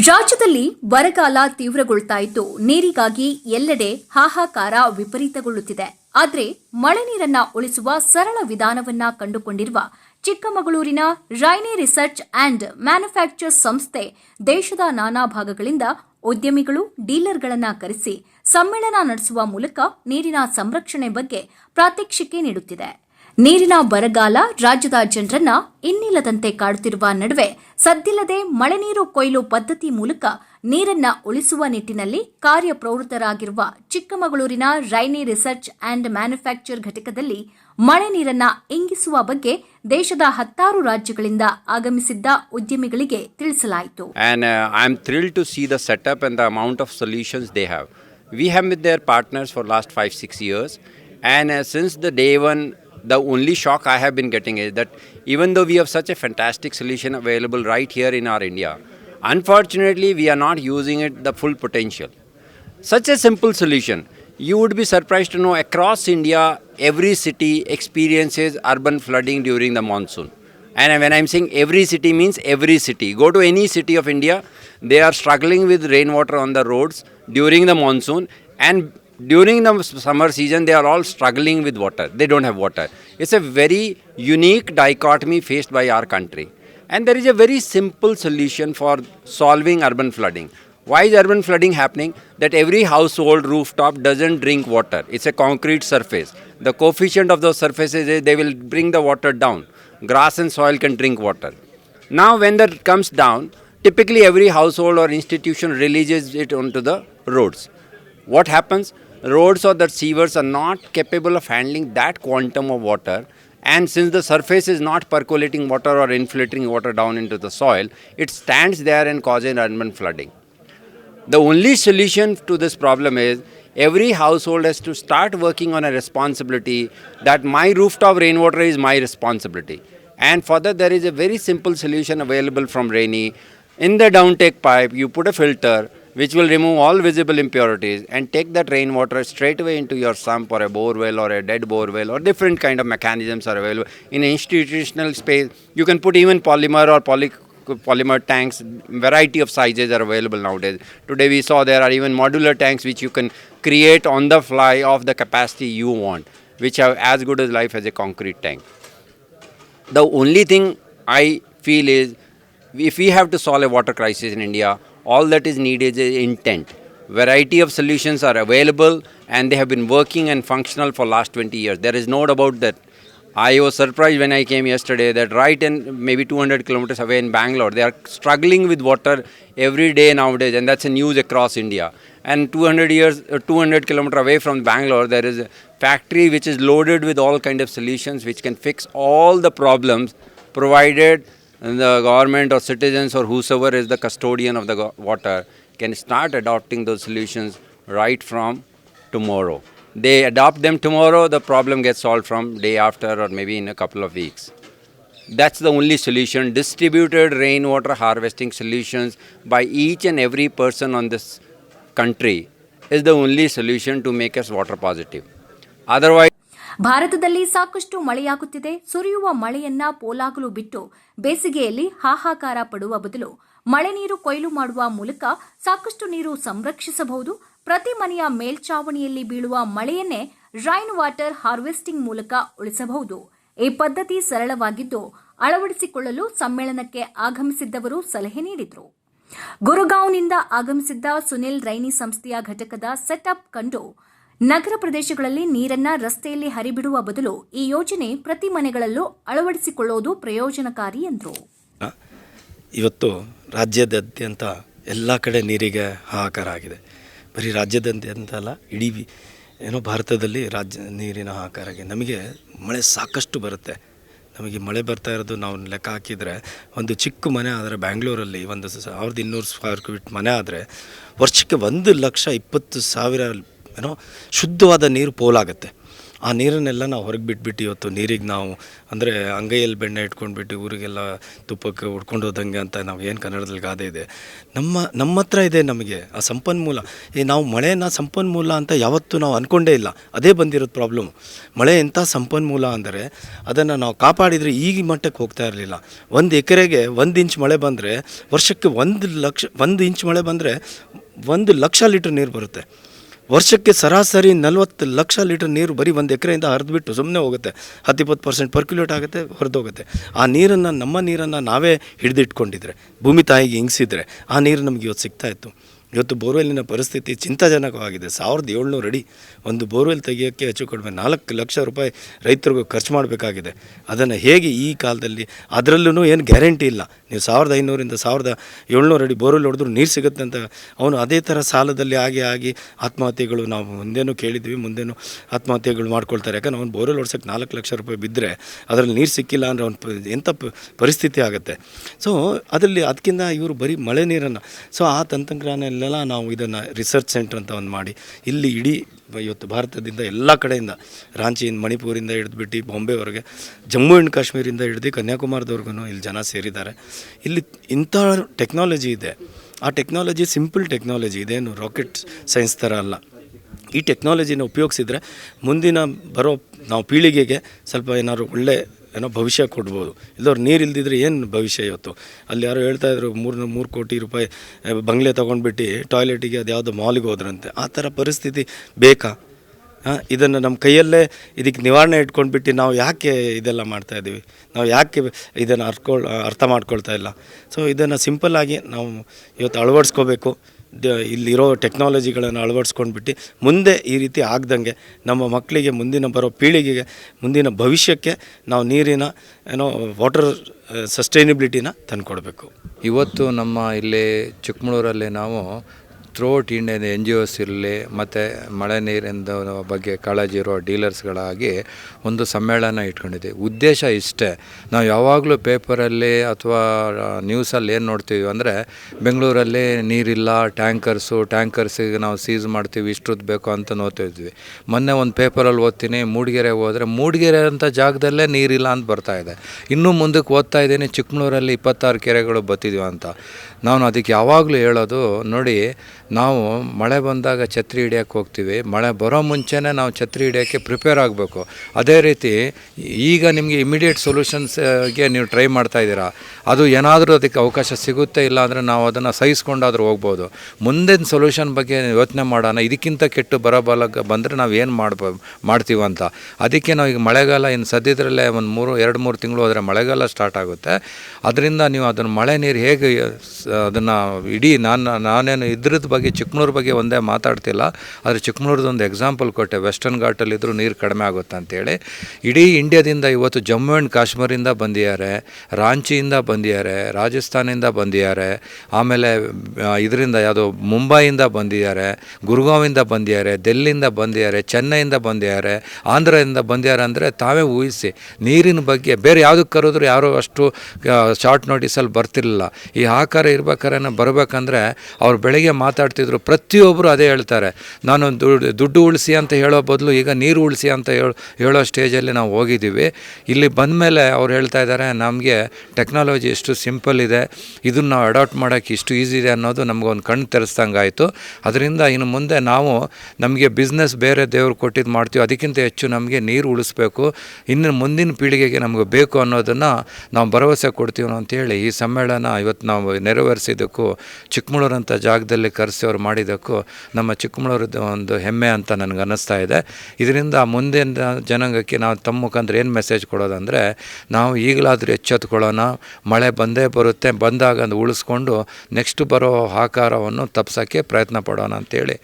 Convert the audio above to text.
ರಾಜ್ಯದಲ್ಲಿ ಬರಗಾಲ ತೀವ್ರಗೊಳ್ತಾ ಇದ್ದು, ನೀರಿಗಾಗಿ ಎಲ್ಲೆಡೆ ಹಾಹಾಕಾರ ವಿಪರೀತಗೊಳ್ಳುತ್ತಿದೆ. ಆದರೆ, ಮಳೆ ನೀರನ್ನ ಉಳಿಸುವ ಸರಳ ವಿಧಾನವನ್ನ ಕಂಡುಕೊಂಡಿರುವ ಚಿಕ್ಕಮಗಳೂರಿನ ರೈನಿ ರಿಸರ್ಚ್ ಅಂಡ್ ಮ್ಯಾನುಫ್ಯಾಕ್ಚರ್ ಸಂಸ್ಥೆ ದೇಶದ ನಾನಾ ಭಾಗಗಳಿಂದ ಉದ್ಯಮಿಗಳು, ಡೀಲರ್ಗಳನ್ನ ಕರೆಸಿ ಸಮ್ಮೇಳನ ನಡೆಸುವ ಮೂಲಕ ನೀರಿನ ಸಂರಕ್ಷಣೆ ಬಗ್ಗೆ ಪ್ರಾತ್ಯಕ್ಷಿಕೆ ನೀಡುತ್ತಿದೆ. ನೀರಿನ ಬರಗಾಲ ರಾಜ್ಯದ ಜನರನ್ನ ಇನ್ನಿಲ್ಲದಂತೆ ಕಾಡುತ್ತಿರುವ ನಡುವೆ ಸದ್ದಿಲ್ಲದೆ ಮಳೆ ನೀರು ಕೊಯ್ಲು ಪದ್ಧತಿ ಮೂಲಕ ನೀರನ್ನ ಉಳಿಸುವ ನಿಟ್ಟಿನಲ್ಲಿ ಕಾರ್ಯಪ್ರವೃತ್ತರಾಗಿರುವ ಚಿಕ್ಕಮಗಳೂರಿನ ರೈನಿ ರಿಸರ್ಚ್ ಅಂಡ್ ಮ್ಯಾನುಫ್ಯಾಕ್ಚರ್ ಘಟಕದಲ್ಲಿ ಮಳೆ ನೀರನ್ನ ಇಂಗಿಸುವ ಬಗ್ಗೆ ದೇಶದ ಹತ್ತಾರು ರಾಜ್ಯಗಳಿಂದ ಆಗಮಿಸಿದ್ದ ಉದ್ಯಮಿಗಳಿಗೆ ತಿಳಿಸಲಾಯಿತು. We have been their partners for last five six years, and uh, since the day one, the only shock I have been getting is that even though we have such a fantastic solution available right here in our India, unfortunately we are not using it the full potential. Such a simple solution. You would be surprised to know across India, every city experiences urban flooding during the monsoon. And when I'm saying every city means every city. Go to any city of India, they are struggling with rainwater on the roads during the monsoon and during the summer season they are all struggling with water. They don't have water. It's a very unique dichotomy faced by our country. And there is a very simple solution for solving urban flooding. Why is urban flooding happening? That every household rooftop doesn't drink water. It's a concrete surface. The coefficient of those surfaces is they will bring the water down. Grass and soil can drink water. Now, when that comes down, typically every household or institution releases it onto the roads. What happens? Roads or the sewers are not capable of handling that quantum of water. And since the surface is not percolating water or infiltrating water down into the soil, it stands there and causes urban flooding. The only solution to this problem is every household has to start working on a responsibility that my rooftop rainwater is my responsibility. And for that, there is a very simple solution available from Rainy. In the downtake pipe, you put a filter which will remove all visible impurities and take that rainwater straight away into your sump or a bore well or a dead bore well or different kind of mechanisms are available. In institutional space, you can put even polymer or poly polymer tanks. Variety of sizes are available nowadays. Today we saw there are even modular tanks which you can create on the fly of the capacity you want which have as good as life as a concrete tank. The only thing i feel is if we have to solve a water crisis in india all that is needed is intent. Variety of solutions are available and they have been working and functional for last 20 years. There is no doubt about that. I was surprised when I came yesterday that right in maybe 200 kilometers away in Bangalore, they are struggling with water every day nowadays, and that's a news across India. And 200 years, uh, 200 kilometers away from Bangalore, there is a factory which is loaded with all kind of solutions which can fix all the problems, provided the government or citizens or whosoever is the custodian of the water can start adopting those solutions right from tomorrow they adopt them tomorrow, the problem gets solved from day after or maybe in a couple of weeks. That's the only solution. Distributed rainwater harvesting solutions by each and every person on this country is the only solution to make us water positive. Otherwise, ಭಾರತದಲ್ಲಿ ಸಾಕಷ್ಟು ಮಳೆಯಾಗುತ್ತಿದೆ. ಸುರಿಯುವ ಮಳೆಯನ್ನ ಪೋಲಾಗಲು ಬಿಟ್ಟು ಬೇಸಿಗೆಯಲ್ಲಿ ಹಾಹಾಕಾರ ಪಡುವ ಬದಲು ಮಳೆ ನೀರು ಕೊಯ್ಲು ಮಾಡುವ ಮೂಲಕ ಸಾಕಷ್ಟು ನೀರು ಸಂರಕ್ಷಿಸಬಹುದು. ಪ್ರತಿ ಮನೆಯ ಮೇಲ್ಚಾವಣಿಯಲ್ಲಿ ಬೀಳುವ ಮಳೆಯನ್ನೇ ರೈನ್ ವಾಟರ್ ಹಾರ್ವೆಸ್ಟಿಂಗ್ ಮೂಲಕ ಉಳಿಸಬಹುದು. ಈ ಪದ್ಧತಿ ಸರಳವಾಗಿದ್ದು ಅಳವಡಿಸಿಕೊಳ್ಳಲು ಸಮ್ಮೇಳನಕ್ಕೆ ಆಗಮಿಸಿದ್ದವರು ಸಲಹೆ ನೀಡಿದರು. ಗುರುಗಾಂವ್ನಿಂದ ಆಗಮಿಸಿದ್ದ ಸುನಿಲ್ ರೈನಿ ಸಂಸ್ಥೆಯ ಘಟಕದ ಸೆಟಪ್ ಕಂಡು ನಗರ ಪ್ರದೇಶಗಳಲ್ಲಿ ನೀರನ್ನ ರಸ್ತೆಯಲ್ಲಿ ಹರಿಬಿಡುವ ಬದಲು ಈ ಯೋಜನೆ ಪ್ರತಿ ಮನೆಗಳಲ್ಲೂ ಅಳವಡಿಸಿಕೊಳ್ಳುವುದು ಪ್ರಯೋಜನಕಾರಿ ಎಂದರು. ಇವತ್ತು ರಾಜ್ಯದಾದ್ಯಂತ ಎಲ್ಲ ಕಡೆ ನೀರಿಗೆ ಹಾಹಾಕಾರ ಆಗಿದೆ. ಬರೀ ರಾಜ್ಯದಾದ್ಯಂತ ಅಲ್ಲ, ಇಡೀ ಏನೋ ಭಾರತದಲ್ಲಿ ರಾಜ್ಯ ನೀರಿನ ಹಾಹಾಕಾರ ಆಗಿದೆ. ನಮಗೆ ಮಳೆ ಸಾಕಷ್ಟು ಬರುತ್ತೆ. ನಮಗೆ ಮಳೆ ಬರ್ತಾ ಇರೋದು ನಾವು ಲೆಕ್ಕ ಹಾಕಿದರೆ ಒಂದು ಚಿಕ್ಕ ಮನೆ ಆದರೆ ಬ್ಯಾಂಗ್ಳೂರಲ್ಲಿ ಒಂದು ಸಾವಿರದ ಇನ್ನೂರು ಸ್ಕ್ವೇರ್ ಫೀಟ್ ಮನೆ ಆದರೆ ವರ್ಷಕ್ಕೆ ಒಂದು ಲಕ್ಷ ಇಪ್ಪತ್ತು ಸಾವಿರ ಏನೋ ಶುದ್ಧವಾದ ನೀರು ಪೋಲಾಗುತ್ತೆ. ಆ ನೀರನ್ನೆಲ್ಲ ನಾವು ಹೊರಗೆ ಬಿಟ್ಬಿಟ್ಟು ಇವತ್ತು ನೀರಿಗೆ ನಾವು ಅಂದರೆ ಅಂಗೈಯಲ್ಲಿ ಬೆಣ್ಣೆ ಇಟ್ಕೊಂಡ್ಬಿಟ್ಟು ಊರಿಗೆಲ್ಲ ತುಪ್ಪಕ್ಕೆ ಉಡ್ಕೊಂಡು ಹೋದಂಗೆ ಅಂತ ನಾವು ಏನು ಕನ್ನಡದಲ್ಲಿ ಗಾದೆ ಇದೆ. ನಮ್ಮ ನಮ್ಮ ಹತ್ರ ಇದೆ ನಮಗೆ ಆ ಸಂಪನ್ಮೂಲ. ಈ ನಾವು ಮಳೆನ ಸಂಪನ್ಮೂಲ ಅಂತ ಯಾವತ್ತೂ ನಾವು ಅಂದ್ಕೊಂಡೇ ಇಲ್ಲ. ಅದೇ ಬಂದಿರೋದು ಪ್ರಾಬ್ಲಮ್ ಮಳೆ ಎಂಥ ಸಂಪನ್ಮೂಲ ಅಂದರೆ ಅದನ್ನು ನಾವು ಕಾಪಾಡಿದರೆ ಈಗ ಮಟ್ಟಕ್ಕೆ ಹೋಗ್ತಾ ಇರಲಿಲ್ಲ. ಒಂದು ಎಕರೆಗೆ ಒಂದು ಇಂಚ್ ಮಳೆ ಬಂದರೆ ವರ್ಷಕ್ಕೆ ಒಂದು ಲಕ್ಷ, ಒಂದು ಇಂಚ್ ಮಳೆ ಬಂದರೆ ಒಂದು ಲಕ್ಷ ಲೀಟ್ರ್ ನೀರು ಬರುತ್ತೆ. ವರ್ಷಕ್ಕೆ ಸರಾಸರಿ ನಲ್ವತ್ತು ಲಕ್ಷ ಲೀಟರ್ ನೀರು ಬರೀ ಒಂದು ಎಕರೆಯಿಂದ ಹರಿದ್ಬಿಟ್ಟು ಸುಮ್ಮನೆ ಹೋಗುತ್ತೆ. ಹತ್ತು ಇಪ್ಪತ್ತು ಪರ್ಸೆಂಟ್ ಪರ್ಕ್ಯುಲೇಟ್ ಆಗುತ್ತೆ, ಹೊರದೋಗುತ್ತೆ. ಆ ನೀರನ್ನು, ನಮ್ಮ ನೀರನ್ನು ನಾವೇ ಹಿಡಿದಿಟ್ಕೊಂಡಿದ್ರೆ, ಭೂಮಿ ತಾಯಿಗೆ ಹಿಂಗಿಸಿದ್ರೆ, ಆ ನೀರು ನಮಗೆ ಇವತ್ತು ಸಿಗ್ತಾ ಇತ್ತು. ಇವತ್ತು ಬೋರ್ವೆಲ್ಲಿನ ಪರಿಸ್ಥಿತಿ ಚಿಂತಾಜನಕವಾಗಿದೆ. ಸಾವಿರದ ಏಳ್ನೂರು ಅಡಿ ಒಂದು ಬೋರ್ವೆಲ್ ತೆಗೆಯೋಕ್ಕೆ ಹೆಚ್ಚು ಕಡಿಮೆ ನಾಲ್ಕು ಲಕ್ಷ ರೂಪಾಯಿ ರೈತರಿಗೂ ಖರ್ಚು ಮಾಡಬೇಕಾಗಿದೆ. ಅದನ್ನು ಹೇಗೆ ಈ ಕಾಲದಲ್ಲಿ ಅದರಲ್ಲೂ ಏನು ಗ್ಯಾರಂಟಿ ಇಲ್ಲ. ನೀವು ಸಾವಿರದ ಐನೂರಿಂದ ಸಾವಿರದ ಏಳ್ನೂರು ಅಡಿ ಬೋರ್ವೆಲ್ ಹೊಡೆದ್ರು ನೀರು ಸಿಗುತ್ತೆ ಅಂತ ಅವನು ಅದೇ ಥರ ಸಾಲದಲ್ಲಿ ಆಗಿ ಆಗಿ ಆತ್ಮಹತ್ಯೆಗಳು ನಾವು ಮುಂದೇನು ಕೇಳಿದ್ವಿ, ಮುಂದೇನೂ ಆತ್ಮಹತ್ಯೆಗಳು ಮಾಡ್ಕೊಳ್ತಾರೆ. ಯಾಕಂದ್ರೆ ಅವ್ನು ಬೋರ್ವೆಲ್ ಹೊಡ್ಸೋಕ್ಕೆ ನಾಲ್ಕು ಲಕ್ಷ ರೂಪಾಯಿ ಬಿದ್ದರೆ ಅದರಲ್ಲಿ ನೀರು ಸಿಕ್ಕಿಲ್ಲ ಅಂದರೆ ಅವ್ನು ಎಂಥ ಪರಿಸ್ಥಿತಿ ಆಗುತ್ತೆ. ಸೊ, ಅದರಲ್ಲಿ ಅದಕ್ಕಿಂತ ಇವರು ಬರೀ ಮಳೆ ನೀರನ್ನು. ಸೊ, ಆ ತಂತ್ರಜ್ಞಾನಲ್ಲೆಲ್ಲ ನಾವು ಇದನ್ನು ರಿಸರ್ಚ್ ಸೆಂಟರ್ ಅಂತ ಒಂದು ಮಾಡಿ. ಇಲ್ಲಿ ಇಡೀ ಇವತ್ತು ಭಾರತದಿಂದ ಎಲ್ಲ ಕಡೆಯಿಂದ ರಾಂಚಿಯಿಂದ ಮಣಿಪುರಿಂದ ಹಿಡಿದ್ಬಿಟ್ಟು ಬಾಂಬೆವರೆಗೆ, ಜಮ್ಮು ಆ್ಯಂಡ್ ಕಾಶ್ಮೀರಿಂದ ಹಿಡಿದು ಕನ್ಯಾಕುಮಾರದವ್ರಿಗೂ ಇಲ್ಲಿ ಜನ ಸೇರಿದ್ದಾರೆ. ಇಲ್ಲಿ ಇಂಥ ಟೆಕ್ನಾಲಜಿ ಇದೆ. ಆ ಟೆಕ್ನಾಲಜಿ ಸಿಂಪಲ್ ಟೆಕ್ನಾಲಜಿ ಇದೇನು ರಾಕೆಟ್ ಸೈನ್ಸ್ ಥರ ಅಲ್ಲ. ಈ ಟೆಕ್ನಾಲಜಿನ ಉಪಯೋಗಿಸಿದ್ರೆ ಮುಂದಿನ ಬರೋ ನಾವು ಪೀಳಿಗೆಗೆ ಸ್ವಲ್ಪ ಏನಾದ್ರು ಒಳ್ಳೆ ಏನೋ ಭವಿಷ್ಯ ಕೊಡ್ಬೋದು. ಇಲ್ಲವ್ರು ನೀರು ಇಲ್ದಿದ್ರೆ ಏನು ಭವಿಷ್ಯ ಇವತ್ತು? ಅಲ್ಲಿ ಯಾರೋ ಹೇಳ್ತಾ ಇದ್ರು ಮೂರು ಮೂರು ಕೋಟಿ ರೂಪಾಯಿ ಬಂಗ್ಲೆ ತೊಗೊಂಡ್ಬಿಟ್ಟು ಟಾಯ್ಲೆಟಿಗೆ ಅದು ಯಾವುದೋ ಮಾಲಿಗೆ ಹೋದ್ರಂತೆ. ಆ ಥರ ಪರಿಸ್ಥಿತಿ ಬೇಕಾ? ಹಾಂ ಇದನ್ನು ನಮ್ಮ ಕೈಯಲ್ಲೇ ಇದಕ್ಕೆ ನಿವಾರಣೆ ಇಟ್ಕೊಂಡ್ಬಿಟ್ಟು ನಾವು ಯಾಕೆ ಇದೆಲ್ಲ ಮಾಡ್ತಾ ಇದ್ದೀವಿ ನಾವು ಯಾಕೆ ಇದನ್ನು ಅರ್ಥ ಮಾಡ್ಕೊಳ್ತಾ ಇಲ್ಲ? ಸೊ ಇದನ್ನು ಸಿಂಪಲ್ಲಾಗಿ ನಾವು ಇವತ್ತು ಅಳವಡಿಸ್ಕೋಬೇಕು. ಇಲ್ಲಿರೋ ಟೆಕ್ನಾಲಜಿಗಳನ್ನು ಅಳವಡಿಸ್ಕೊಂಡ್ಬಿಟ್ಟು ಮುಂದೆ ಈ ರೀತಿ ಆಗ್ದಂಗೆ ನಮ್ಮ ಮಕ್ಕಳಿಗೆ ಮುಂದಿನ ಬರೋ ಪೀಳಿಗೆಗೆ ಮುಂದಿನ ಭವಿಷ್ಯಕ್ಕೆ ನಾವು ನೀರಿನ, ಏನೋ ವಾಟರ್ ಸಸ್ಟೈನಬಿಲಿಟಿನ ತಂದುಕೊಡ್ಬೇಕು. ಇವತ್ತು ನಮ್ಮ ಇಲ್ಲಿ ಚಿಕ್ಕಮಗಳೂರಲ್ಲಿ ನಾವು ಥ್ರೋಟ್ ಇಂಡಿಯನ್ ಎನ್ ಜಿ ಓಸ್ ಇರಲಿ, ಮತ್ತು ಮಳೆ ನೀರಿನ ಬಗ್ಗೆ ಕಾಳಜಿ ಇರೋ ಡೀಲರ್ಸ್ಗಳಾಗಿ ಒಂದು ಸಮ್ಮೇಳನ ಇಟ್ಕೊಂಡಿದ್ದೀವಿ ಉದ್ದೇಶ ಇಷ್ಟೇ. ನಾವು ಯಾವಾಗಲೂ ಪೇಪರಲ್ಲಿ ಅಥವಾ ನ್ಯೂಸಲ್ಲಿ ಏನು ನೋಡ್ತೀವಿ ಅಂದರೆ, ಬೆಂಗಳೂರಲ್ಲಿ ನೀರಿಲ್ಲ, ಟ್ಯಾಂಕರ್ಸು, ಟ್ಯಾಂಕರ್ಸಿಗೆ ನಾವು ಸೀಸ್ ಮಾಡ್ತೀವಿ ಇಷ್ಟುದ್ದು ಬೇಕು ಅಂತ ನೋಡ್ತಿದ್ವಿ. ಮೊನ್ನೆ ಒಂದು ಪೇಪರಲ್ಲಿ ಓದ್ತೀನಿ ಮೂಡಿಗೆರೆಗೆ ಹೋದರೆ ಮೂಡಿಗೆರೆ ಅಂತ ಜಾಗದಲ್ಲೇ ನೀರಿಲ್ಲ ಅಂತ ಬರ್ತಾ ಇದೆ. ಇನ್ನೂ ಮುಂದಕ್ಕೆ ಓದ್ತಾ ಇದ್ದೀನಿ, ಚಿಕ್ಕಮಗಳೂರಲ್ಲಿ ಇಪ್ಪತ್ತಾರು ಕೆರೆಗಳು ಬತ್ತಿದೀವಿ ಅಂತ. ನಾನು ಅದಕ್ಕೆ ಯಾವಾಗಲೂ ಹೇಳೋದು, ನೋಡಿ, ನಾವು ಮಳೆ ಬಂದಾಗ ಛತ್ರಿ ಹಿಡಿಯೋಕ್ಕೆ ಹೋಗ್ತೀವಿ. ಮಳೆ ಬರೋ ಮುಂಚೆನೇ ನಾವು ಛತ್ರಿ ಹಿಡಿಯೋಕ್ಕೆ ಪ್ರಿಪೇರ್ ಆಗಬೇಕು. ಅದೇ ರೀತಿ, ಈಗ ನಿಮಗೆ ಇಮಿಡಿಯೇಟ್ ಸೊಲ್ಯೂಷನ್ಸ್ಗೆ ನೀವು ಟ್ರೈ ಮಾಡ್ತಾ ಇದ್ದೀರಾ. ಅದು ಏನಾದರೂ ಅದಕ್ಕೆ ಅವಕಾಶ ಸಿಗುತ್ತೆ, ಇಲ್ಲ ಅಂದರೆ ನಾವು ಅದನ್ನು ಸಹಿಸ್ಕೊಂಡಾದ್ರೂ ಹೋಗ್ಬೋದು. ಮುಂದಿನ ಸೊಲ್ಯೂಷನ್ ಬಗ್ಗೆ ಯೋಚನೆ ಮಾಡೋಣ. ಇದಕ್ಕಿಂತ ಕೆಟ್ಟು ಬರಬಲ, ಬಂದರೆ ನಾವು ಏನು ಮಾಡ್ಬೋ ಮಾಡ್ತೀವಂತ ಅದಕ್ಕೆ ನಾವು ಈಗ ಮಳೆಗಾಲ, ಇನ್ನು ಸದ್ಯದರಲ್ಲೇ ಒಂದು ಮೂರು, ಎರಡು ಮೂರು ತಿಂಗಳು ಹೋದರೆ ಮಳೆಗಾಲ ಸ್ಟಾರ್ಟ್ ಆಗುತ್ತೆ. ಅದರಿಂದ ನೀವು ಅದನ್ನು ಮಳೆ ನೀರು ಹೇಗೆ ಅದನ್ನು ಇಡೀ ನಾನು, ನಾನೇನು ಇದ್ರದ್ದು ಬಗ್ಗೆ ಚಿಕ್ಕಮಗಳೂರು ಬಗ್ಗೆ ಒಂದೇ ಮಾತಾಡ್ತಿಲ್ಲ, ಆದರೆ ಚಿಕ್ಕಮಗಳೂರದ್ದು ಒಂದು ಎಕ್ಸಾಂಪಲ್ ಕೊಟ್ಟೆ. ವೆಸ್ಟರ್ನ್ ಘಾಟಲ್ಲಿದ್ದರೂ ನೀರು ಕಡಿಮೆ ಆಗುತ್ತೆ ಅಂತೇಳಿ ಇಡೀ ಇಂಡಿಯಾದಿಂದ ಇವತ್ತು ಜಮ್ಮು ಆ್ಯಂಡ್ ಕಾಶ್ಮೀರಿಂದ ಬಂದಿದ್ದಾರೆ, ರಾಂಚಿಯಿಂದ ಬಂದಿದ್ದಾರೆ, ರಾಜಸ್ಥಾನಿಂದ ಬಂದಿದ್ದಾರೆ, ಆಮೇಲೆ ಇದರಿಂದ ಯಾವುದು ಮುಂಬೈಯಿಂದ ಬಂದಿದ್ದಾರೆ ಗುರುಗಾಂವಿಂದ ಬಂದಿದ್ದಾರೆ, ದೆಲ್ಲಿಯಿಂದ ಬಂದಿದ್ದಾರೆ, ಚೆನ್ನೈಯಿಂದ ಬಂದಿದ್ದಾರೆ, ಆಂಧ್ರದಿಂದ ಬಂದಿದ್ದಾರೆ ಅಂದರೆ ತಾವೇ ಊಹಿಸಿ, ನೀರಿನ ಬಗ್ಗೆ ಬೇರೆ ಯಾವುದಕ್ಕೆ ಕರೆದ್ರು ಯಾರೂ ಅಷ್ಟು ಶಾರ್ಟ್ ನೋಟಿಸಲ್ಲಿ ಬರ್ತಿರಲಿಲ್ಲ. ಈ ಆಕಾರ ಇರ್ಬೇಕಾದ್ರೆ ಬರಬೇಕಂದ್ರೆ ಅವ್ರು ಬೆಳಗ್ಗೆ ಮಾತಾಡ್ತಿದ್ರು ಪ್ರತಿಯೊಬ್ಬರು ಅದೇ ಹೇಳ್ತಾರೆ. ನಾನು ದುಡ್ಡು ದುಡ್ಡು ಉಳಿಸಿ ಅಂತ ಹೇಳೋ ಬದಲು ಈಗ ನೀರು ಉಳಿಸಿ ಅಂತ ಹೇಳೋ ಹೇಳೋ ಸ್ಟೇಜಲ್ಲಿ ನಾವು ಹೋಗಿದ್ದೀವಿ. ಇಲ್ಲಿ ಬಂದ ಮೇಲೆ ಅವ್ರು ಹೇಳ್ತಾ ಇದ್ದಾರೆ, ನಮಗೆ ಟೆಕ್ನಾಲಜಿ ಎಷ್ಟು ಸಿಂಪಲ್ ಇದೆ, ಇದನ್ನು ನಾವು ಅಡಾಪ್ಟ್ ಮಾಡೋಕ್ಕೆ ಇಷ್ಟು ಈಸಿ ಇದೆ ಅನ್ನೋದು ನಮಗೊಂದು ಕಣ್ಣು ತೆರೆಸ್ದಂಗೆ ಆಯಿತು ಅದರಿಂದ ಇನ್ನು ಮುಂದೆ ನಾವು ನಮಗೆ ಬಿಸ್ನೆಸ್ ಬೇರೆ ದೇವ್ರು ಕೊಟ್ಟಿದ್ದು ಮಾಡ್ತೀವಿ, ಅದಕ್ಕಿಂತ ಹೆಚ್ಚು ನಮಗೆ ನೀರು ಉಳಿಸ್ಬೇಕು, ಇನ್ನು ಮುಂದಿನ ಪೀಳಿಗೆಗೆ ನಮಗೆ ಬೇಕು ಅನ್ನೋದನ್ನು ನಾವು ಭರವಸೆ ಕೊಡ್ತೀವಿ ಅಂತೇಳಿ ಈ ಸಮ್ಮೇಳನ ಇವತ್ತು ನಾವು ನೆರವೇರಿಸಿದ್ದಕ್ಕೂ ಚಿಕ್ಕಮಗಳೂರು ಅಂತ ಜಾಗದಲ್ಲಿ ಕರೆಸಿ ಅವ್ರು ಮಾಡಿದ್ದಕ್ಕೂ ನಮ್ಮ ಚಿಕ್ಕಮಗಳೂರದ್ದು ಒಂದು ಹೆಮ್ಮೆ ಅಂತ ನನಗೆ ಅನ್ನಿಸ್ತಾ ಇದೆ. ಇದರಿಂದ ಮುಂದಿನ ಜನಾಂಗಕ್ಕೆ ನಾವು ತಮ್ಮ ಮುಖಾಂತರ ಏನು ಮೆಸೇಜ್ ಕೊಡೋದಂದರೆ, ನಾವು ಈಗಲಾದರೂ ಎಚ್ಚೆತ್ಕೊಳ್ಳೋಣ, ಮಳೆ ಬಂದೇ ಬರುತ್ತೆ, ಬಂದಾಗ ಉಳಿಸ್ಕೊಂಡು ನೆಕ್ಸ್ಟ್ ಬರೋ ಆಕಾರವನ್ನು ತಪ್ಪಿಸೋಕ್ಕೆ ಪ್ರಯತ್ನ ಪಡೋಣ ಅಂತೇಳಿ.